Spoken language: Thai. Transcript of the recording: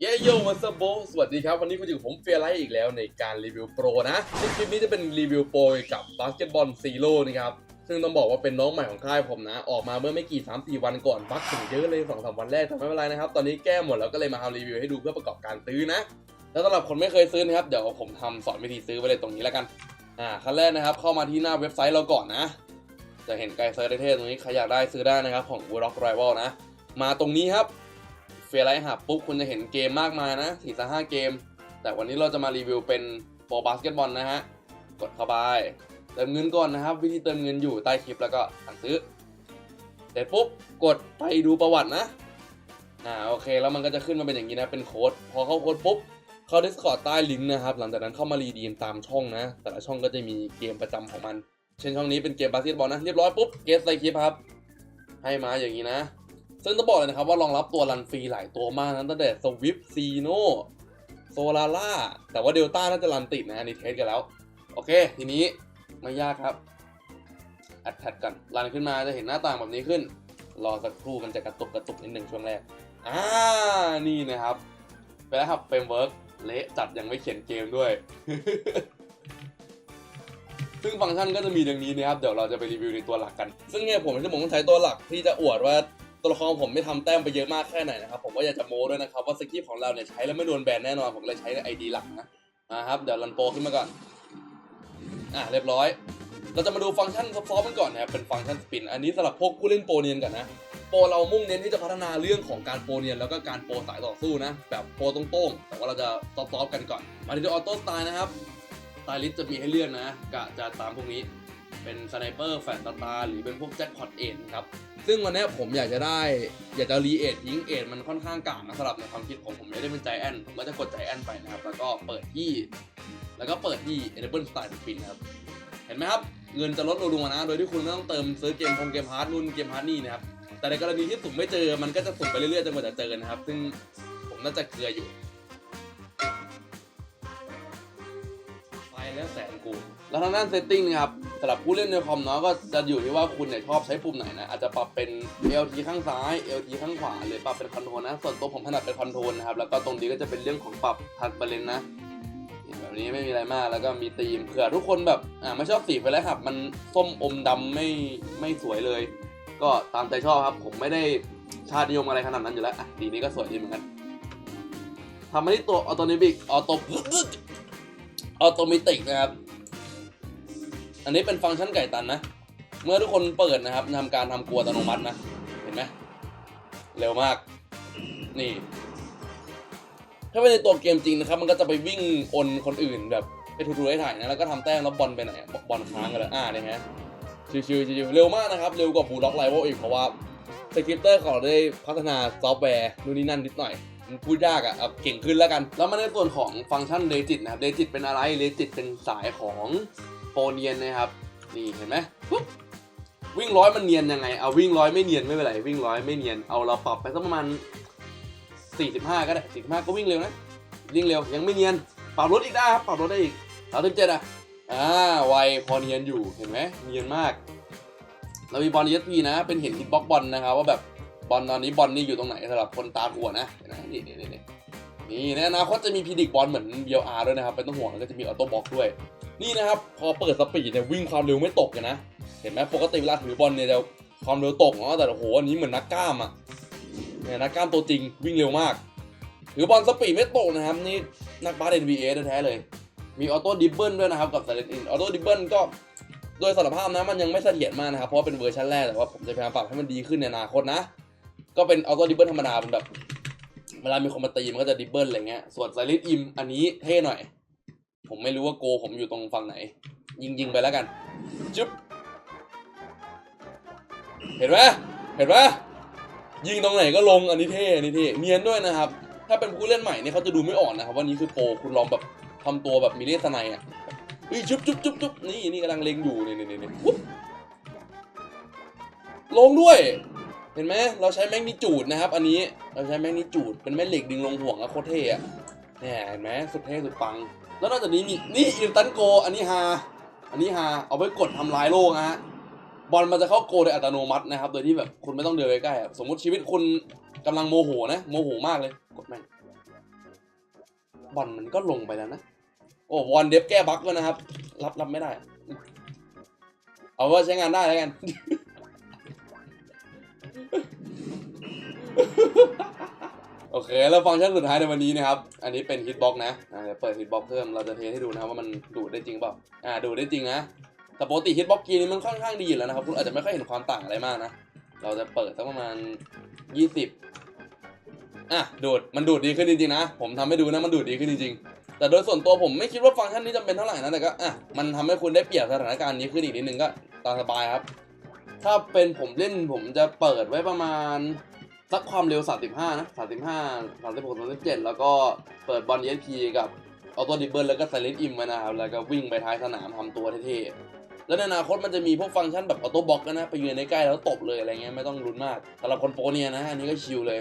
เย้โยมาสโบสวัสดีครับ วันนี้คุณอยู่กับผมเฟียร์ไลท์อีกแล้วในการรีวิวโปรนะคลิปนี้จะเป็นรีวิวโปรกับบาสเกตบอลซีโร่นะครับ ซึ่งต้องบอกว่าเป็นน้องใหม่ของค่ายผมนะ ออกมาเมื่อไม่กี่ 3 4 วันก่อนบักถึงเยอะเลย2อสวันแรกแต่ไม่เป็นไรนะครับ ตอนนี้แก้หมดแล้วก็เลยมาทำรีวิวให้ดูเพื่อประกอบการซื้อนะ แล้วสำหรับคนไม่เคยซื้อนะครับ เดี๋ยวผมทำสอนวิธีซื้อไว้เลยตรงนี้แล้วกัน อ่าขั้นแรกนะครับ เข้ามาที่หน้าเว็บไซต์เราก่อนนะ จะเห็นไกด์เซอร์เท่ๆตรงนี้ใครอยากได้ซื้อได้นะครับของ w o r l d Rival นะ มาตรงนี้ครับ เฟรไลท์หับปุ๊บคุณจะเห็นเกมมากมายนะสี่สห้าเกม แต่วันนี้เราจะมารีวิวเป็นโปรบาสเกตบอลนะฮะ กดเข้าไปเติมเงินก่อนนะครับ วิธีเติมเงินอยู่ใต้คลิปแล้วก็สั่งซื้อเสร็จปุ๊บกดไปดูประวัตินะอ่าโอเคแล้วมันก็จะขึ้นมาเป็นอย่างนี้นะเป็นโค้ดพอเข้าโค้ดปุ๊บเข้า Discord ใต้ลิงก์นะครับ หลังจากนั้นเข้ามารีดีมตามช่องนะ แต่ละช่องก็จะมีเกมประจำของมัน เช่นช่องนี้เป็นเกมบาสเกตบอลนะ เรียบร้อยปุ๊บเกสใส่คลิปครับ ให้มาอย่างนี้นะ ซึ่งต้องบอกเลยนะครับว่ารองรับตัวรันฟรีหลายตัวมากนะตั้งแต่สวิฟซีโนโซลาร่าแต่ว่าเดลต้าน่าจะรันติดนะอันนี่เทสกันแล้ว โอเค ทีนี้ไม่ยากครับแอดแท็กันรันขึ้นมาจะเห็นหน้าต่างแบบนี้ขึ้น รอสักครู่มันจะกระตุกกระตุกนิดหนึ่งช่วงแรกอ่านี่นะครับไปแล้วครับเฟรมเวิร์กเละจัดยังไม่เขียนเกมด้วย ซึ่งฟังก์ชันก็จะมีดังนี้นะครับ เดี๋ยวเราจะไปรีวิวในตัวหลักกัน ซึ่งเนี่ยผมที่ผมต้องใช้ตัวหลักที่จะอวดว่า ตัวละครผมไม่ทำแต้มไปเยอะมากแค่ไหนนะครับ ผมก็อยากจะโม้ด้วยนะครับ ว่าสกิปของเราเนี่ยใช้แล้วไม่โดนแบนแน่นอน ผมเลยใช้ไอดีหลักนะมาครับ เดี๋ยวรันโปขึ้นมาก่อน อะเรียบร้อย เราจะมาดูฟังก์ชันซอฟต์ๆกันก่อนนะครับ เป็นฟังก์ชันสปิน อันนี้สำหรับพวกผู้เล่นโปรเนียนก่อนนะ โปรเรามุ่งเน้นที่จะพัฒนาเรื่องของการโปรเนียน แล้วก็การโปรสายต่อสู้นะ แบบโปรตรงๆ แต่ว่าเราจะซอฟต์ๆกันก่อน มาที่ตัวออโต้สไตล์นะครับสไตลิสจะมีให้เลือกนะกะจะตามพวกนี้ เป็นสไนเปอร์แฟนตาตา หรือเป็นพวกแจ็คพอตเอ็นครับ ซึ่งวันนี้ผมอยากจะได้ อยากจะรีเอททิ้งเอทมันค่อนข้างกลางนะสำหรับในความคิดผมผมไม่ได้เป็นใจแอนผมก็จะกดใจแอนไปนะครับ แล้วก็เปิดที่ แล้วก็เปิดที่ Enable Style Spin นะครับ เห็นไหมครับ เงินจะลดลงมานะ โดยที่คุณไม่ต้องเติมซื้อเกมคงเกมฮาร์ดนู่นเกมฮาร์ดนี่นะครับ แต่ในกรณีที่สุ่มไม่เจอ มันก็จะสุ่มไปเรื่อยๆจนกว่าจะเจอนะครับ ซึ่งผมน่าจะเกลืออยู่ไปแล้วแสนกู แล้วทางด้านเซตติ้งนะครับ สำหรับผู้เล่นในคอมเนาะก็จะอยู่ที่ว่าคุณเนี่ยชอบใช้ปุ่มไหนนะอาจจะปรับเป็น LT ข้างซ้าย LT ข้างขวาหรือปรับเป็นคอนโทรลนะส่วนตัวผมถนัดเป็นคอนโทรลนะครับแล้วก็ตรงนี้ก็จะเป็นเรื่องของปรับทัดเบรนนะแบบนี้ไม่มีอะไรมากแล้วก็มีธีมเผื่อทุกคนแบบอ่าไม่ชอบสีไฟแล้วครับมันส้มอมดำไม่ไม่สวยเลย ก็ตามใจชอบครับผมไม่ได้ชาตินิยมอะไรขนาดนั้นอยู่แล้วอะดีนี้ก็สวยดีเหมือนกันทำมาที่ตัวออโตเนมิกออโตออโตมิติกนะครับ อันนี้เป็นฟังก์ชันไก่ตันนะ เมื่อทุกคนเปิดนะครับทำการทำกลัวอัตโนมัตินะ เห็นไหมเร็วมาก นี่ ถ้าเป็นในตัวเกมจริงนะครับ มันก็จะไปวิ่งอนคนอื่นแบบไปทูๆให้ถ่ายนะ แล้วก็ทำแต้มแล้วบอลไปไหนบอลค้างกันเลยอ่าเนี่ยฮะ ชิวๆชิวๆเร็วมากนะครับ เร็วกว่าบูล็อกไลเวลอีกเพราะว่าสคริปเตอร์เราได้พัฒนาซอฟต์แวร์นู่นนี่นั่นนิดหน่อยมันพูดยากอะเอาเก่งขึ้นแล้วกัน แล้วมาในส่วนของฟังก์ชันเลจิตนะครับเลจิตเป็นอะไรเลจิตเป็นสายของ ปรเนียนนะครับ นี่เห็นไหมปุ๊บวิ่งร้อยมันเนียนยังไง เอาวิ่งร้อยไม่เนียนไม่เป็นไรวิ่งร้อยไม่เนียน เอาเราปรับไปสักประมาณ 45 ก็ได้ 45 ก็วิ่งเร็วนะ วิ่งเร็วยังไม่เนียน ปรับรถอีกได้ครับ ปรับรถได้อีก37อะ อ่าไวพอเนียนอยู่ เห็นไหมเนียนมาก เรามีบอล ESP นะ เป็นเห็นฮิตบ็อกบอลนะครับว่าแบบบอลตอนนี้บอลนี่อยู่ตรงไหนสำหรับคนตาถั่วนะนไหมนี่นี่นี่นี่นี่ในอนาคตจะมีพีดิกบอลเหมือน BLR ด้วยนะครับไม่ต้องห่วงแล้วก็จะมีออโต้บ็อกด้วย นี่นะครับพอเปิดสปีดเนี่ยวิ่งความเร็วไม่ตกเลยนะ เห็นไหมปกติเวลาถือบอลเนี่ยจะความเร็วตกเนาะแต่โอ้โหอันนี้เหมือนนักกล้ามอะเนี่ยนักกล้ามตัวจริงวิ่งเร็วมาก ถือบอลสปีดไม่ตกนะครับนี่นักบาส NBA แท้ๆเลย มีออโต้ดิบเบิลด้วยนะครับกับสเลนอินออโต้ดิบเบิลก็โดยสารภาพนะมันยังไม่เสถียรมากนะครับเพราะเป็นเวอร์ชันแรกแต่ว่าผมจะพยายามปรับให้มันดีขึ้นในอนาคตนะ ก็เป็นออโต้ดิบเบิลธรรมดาเป็นแบบเวลามีคนมาตีมันก็จะดิบเบิลอะไรเงี้ยส่วนไซริสอิมอันนี้เท่หน่อย ผมไม่รู้ว่าโกผมอยู่ตรงฝั่งไหน ยิงยิงไปแล้วกันจึ๊บ เห็นไหมเห็นไหมยิงตรงไหนก็ลงอันนี้เท่อันนี้เท่เนียนด้วยนะครับ ถ้าเป็นผู้เล่นใหม่เนี่ยเขาจะดูไม่ออกนะครับว่านี่คือโปรคุณลองแบบทำตัวแบบมีเลสไนอะเฮ้ยจุ๊บจุ๊บจุ๊บจุ๊บนี่นี่กำลังเล็งอยู่นี่นี่นี่นี่ปุ๊บลงด้วย เห็นไหมเราใช้แมกนิจูดนะครับ อันนี้เราใช้แมกนิจูดเป็นแม่เหล็กดึงลงห่วงอะโคตรเท่อะเนี่ยเห็นไหมสุดเท่สุดปัง แล้วนอกจากนี้มีนี่อินตันโก อันนี้ฮาอันนี้ฮาเอาไว้กดทำลายโลกนะฮะบอลมันจะเข้าโกโดยอัตโนมัตินะครับ โดยที่แบบคุณไม่ต้องเดินไปใกล้สมมติชีวิตคุณกำลังโมโหนะโมโหมากเลยกดแม่งบอลมันก็ลงไปแล้วนะ โอ้วอนเดฟแก้บั๊กแล้วนะครับ รับรับไม่ได้ เอาว่าใช้งานได้แล้วกัน โอเค แล้วฟังก์ชันสุดท้ายในวันนี้นะครับ อันนี้เป็นฮิตบ็อกนะเดี๋ยวเปิดฮิตบ็อกเพิ่ม เราจะเทสให้ดูนะครับว่ามันดูดได้จริงเปล่า อ่า ดูดได้จริงนะแต่ปกติฮิตบ็อกกีนี้มันค่อนข้างดีอยู่แล้วนะครับ คุณอาจจะไม่ค่อยเห็นความต่างอะไรมากนะ เราจะเปิดสักประมาณ 20 อะ ดูด มันดูดดีขึ้นจริงๆนะ ผมทำให้ดูนะ มันดูดดีขึ้นจริงๆ แต่โดยส่วนตัวผมไม่คิดว่าฟังก์ชันนี้จำเป็นเท่าไหร่นะ แต่ก็ อะ มันทำให้คุณได้เปรียบสถานการณ์นี้ขึ้นอีกนิดนึงก็ตามสบายครับ ถ้าเป็นผมเล่นผมจะเปิดไว้ประมาณ สักความเร็ว 35 นะ 35 36 37 แล้วก็เปิดบอลเอสพีกับเอาตัวดิบเบิลแล้วก็ไซเลนอิมมานะครับ แล้วก็วิ่งไปท้ายสนามทำตัวเท่ๆ แล้วในอนาคตมันจะมีพวกฟังก์ชันแบบออโต้บล็อกนะ ไปยืนในใกล้แล้วตบเลยอะไรเงี้ยไม่ต้องลุ้นมากสำหรับคนโปรเนี่ยนะอันนี้ก็ชิลเลย